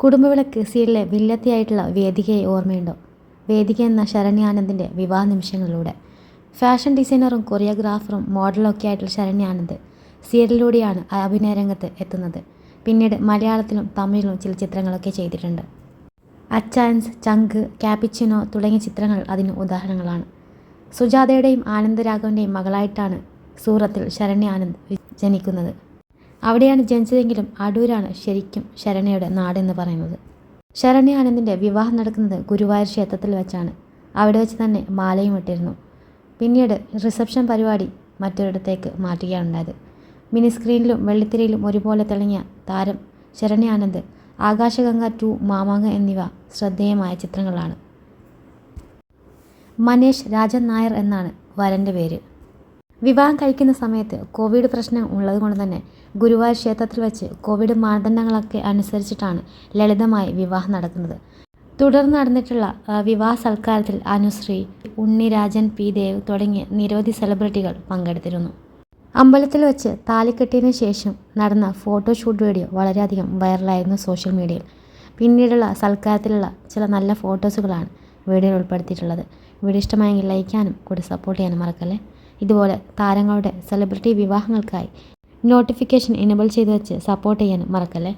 കുടുംബവിളക്ക് സീരിയലിലെ വില്ലത്തിയായിട്ടുള്ള വേദികയെ ഓർമ്മയുണ്ടോ? വേദിക എന്ന ശരണ്യാനന്ദിന്റെ വിവാഹ നിമിഷങ്ങളിലൂടെ. ഫാഷൻ ഡിസൈനറും കൊറിയോഗ്രാഫറും മോഡലും ഒക്കെ ആയിട്ടുള്ള ശരണ്യാനന്ദ് സീരിയലിലൂടെയാണ് അഭിനയ രംഗത്ത് എത്തുന്നത്. പിന്നീട് മലയാളത്തിലും തമിഴിലും ചില ചിത്രങ്ങളൊക്കെ ചെയ്തിട്ടുണ്ട്. അച്ചാൻസ് ചങ്ക് ക്യാപിച്ചിനോ തുടങ്ങിയ ചിത്രങ്ങൾ അതിന് ഉദാഹരണങ്ങളാണ്. സുജാതയുടെയും ആനന്ദരാഘവന്റെയും മകളായിട്ടാണ് സൂറത്തിൽ ശരണ്യ ആനന്ദ് ജനിക്കുന്നത്. അവിടെയാണ് ജനിച്ചതെങ്കിലും അടൂരാണ് ശരിക്കും ശരണയുടെ നാടെന്ന് പറയുന്നത്. ശരണ്യ ആനന്ദിന്റെ വിവാഹം നടക്കുന്നത് ഗുരുവായൂർ ക്ഷേത്രത്തിൽ വെച്ചാണ്. അവിടെ വെച്ച് തന്നെ മാലയും ഇട്ടിരുന്നു. പിന്നീട് റിസപ്ഷൻ പരിപാടി മറ്റൊരിടത്തേക്ക് മാറ്റുകയാണുണ്ടായത്. മിനി സ്ക്രീനിലും വെള്ളിത്തിരയിലും ഒരുപോലെ തിളങ്ങിയ താരം ശരണ്യ ആനന്ദ് ആകാശഗംഗ ടു മാമാങ്ക എന്നിവ ശ്രദ്ധേയമായ ചിത്രങ്ങളാണ്. മനേഷ് രാജൻ നായർ എന്നാണ് വരന്റെ പേര്. വിവാഹം കഴിക്കുന്ന സമയത്ത് കോവിഡ് പ്രശ്നം ഉള്ളതുകൊണ്ട് തന്നെ ഗുരുവായൂർ ക്ഷേത്രത്തിൽ വെച്ച് കോവിഡ് മാനദണ്ഡങ്ങളൊക്കെ അനുസരിച്ചിട്ടാണ് ലളിതമായി വിവാഹം നടക്കുന്നത് തുടർന്ന് നടന്നിട്ടുള്ള വിവാഹ സൽക്കാരത്തിൽ അനുശ്രീ ഉണ്ണി രാജൻ പി ദേവ് തുടങ്ങിയ നിരവധി സെലിബ്രിറ്റികൾ പങ്കെടുത്തിരുന്നു. അമ്പലത്തിൽ വെച്ച് താലിക്കെട്ടിയതിന് ശേഷം നടന്ന ഫോട്ടോഷൂട്ട് വീഡിയോ വളരെയധികം വൈറലായിരുന്നു സോഷ്യൽ മീഡിയയിൽ. പിന്നീടുള്ള സൽക്കാരത്തിലുള്ള ചില നല്ല ഫോട്ടോസുകളാണ് വീഡിയോയിൽ ഉൾപ്പെടുത്തിയിട്ടുള്ളത്. വീഡിയോ ഇഷ്ടമായെങ്കിൽ ലൈക്കാനും കൂടി സപ്പോർട്ട് ചെയ്യാനും മറക്കല്ലേ? ഇതുപോലെ താരങ്ങളുടെ സെലിബ്രിറ്റി വിവാഹങ്ങൾക്കായി നോട്ടിഫിക്കേഷൻ എനേബിൾ ചെയ്ത് വെച്ച് സപ്പോർട്ട് ചെയ്യാൻ മറക്കല്ലേ?